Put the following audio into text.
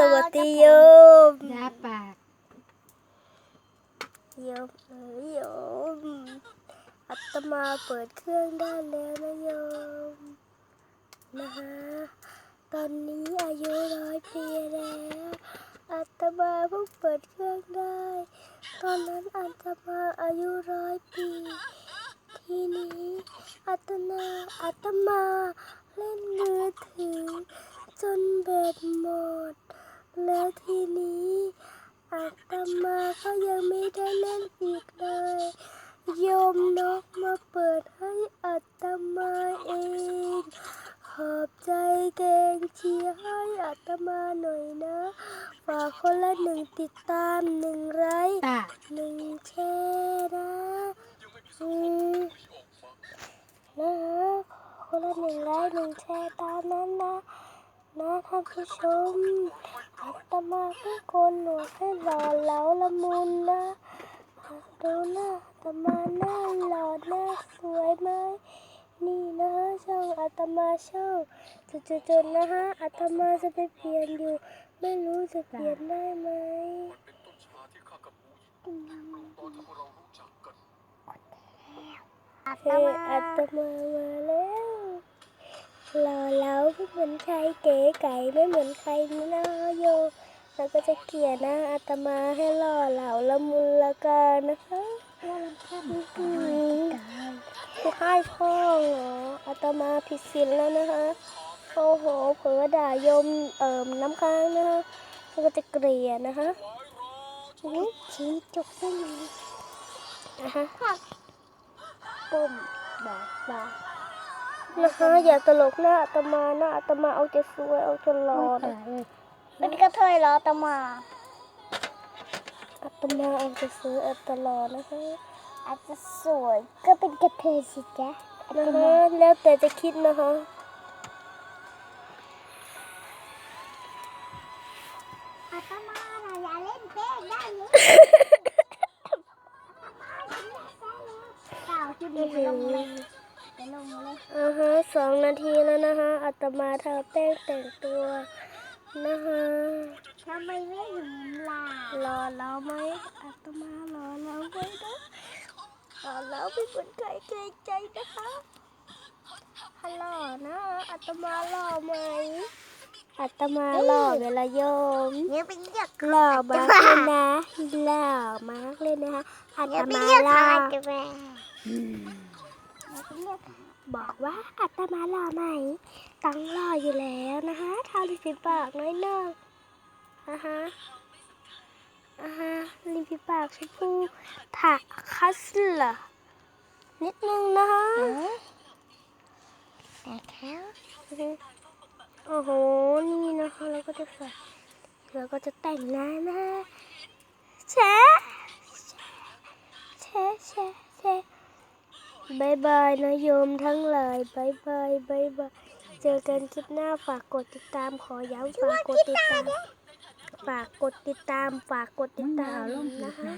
สวัสดีโยมยาปากโยมเอ๋ยโยมอัตมาเปิดเครื่องได้แล้วนะโยมนะฮะตอนนี้อายุร้อยปีแล้วอัตมาเพิ่งเปิดเครื่องได้ ตอนนั้นอัตมาอายุร้อยปี ทีนี้อัตนาอัตมาเล่นมือถือ จนแบตหมด แล้วทีนี้อาตมาก็ยังไม่ได้เล่นอีกเลย โยมนกมาเปิดให้อาตมาเอง ขอบใจเกงเชียร์ให้อาตมาหน่อยนะฝากคนละหนึ่งติดตามหนึ่งไลค์ตาหนึ่งแชร์นะอืมนะฮะคนละหนึ่งไลค์หนึ่งแชร์ตามนั้นนะ นะท่านผู้ชมอาตมาเพิ่งโกนหนวดให้หล่อเหลาละมุนนะดูหน้าอาตมาหน้าหล่อหน้าสวยไหมนี่นะฮะช่องอาตมาช่องจุดๆนะฮะอาตมาจะไปเปลี่ยนอยู่ ไม่รู้จะเปลี่ยนได้ไหมอาตมาอาตมามาแล้ว หล่อเหลาไม่เหมือนใครเก๋ไก่ไม่เหมือนใครนี่นะโยแล้วก็จะเกลี่ยหนะอาตมาให้หล่อเหลาละมุนละกันนะคะอืมคือให้พ่อเหรออาตมาผิดศีลแล้วนะคะโอ้โหเผลอด่าโยมเอ่มน้ำค้างนะคะแล้วก็จะเกลียนะคะชี้จุกซะเลยนะคะปุ่มบอกบอก นะคะ อย่าตลกหน้าอาตมาหน้าอาตมาเอาจะสวยเอาจะหล่อนะเป็นกระเทยเหรออาตมาอาตมาเอาจะสวยเอาจะหล่อนะคะอาจจะสวยก็เป็นกระเทยสิจ๊ะอาตนะมาคะแล้วแต่จะคิดนะคะอาตมาน่ะอย่าเล่นเพลงได้ไหมเต่าที่ดีลงเลย จะลงเลยอ่าฮะสองนาทีแล้วนะคะอาตมาทาแป้งแต่งตัวนะคะทำไมไม่หึงล่ะหล่อแล้วไหมอาตมาหล่อแล้วไหมนะหล่อแล้วไม่เหมือนใครเกรงใจนะคะฮัลโหลนะอาตมาหล่อไหมอาตมาหล่อเวลาโยมเนี่ยเป็นเรียกหล่อมากเลยนะหล่อมากเลยนะคะอาตเนี่ยเป็นมาเรียกหล่อ บอกว่าอาตมาหล่อไหมต้องหล่ออยู่แล้วนะคะทาลิปปากน้อยหนึงอะฮะอะฮะลิปปากชมพูถักคัสเหรอนิดนึงนะคะแต่แค่โอ้โห นี่นะคะเราก็จะใส่เราก็จะแต่งหน้านะแชะแชะแชะแชะ บายบายนะโยมทั้งหลายบายบายบายบาย เจอกันคลิปหน้าฝากกดติดตามขอย้ำฝากกดติดตาม ฝากกดติดตาม ฝากกดติดตามนะคะ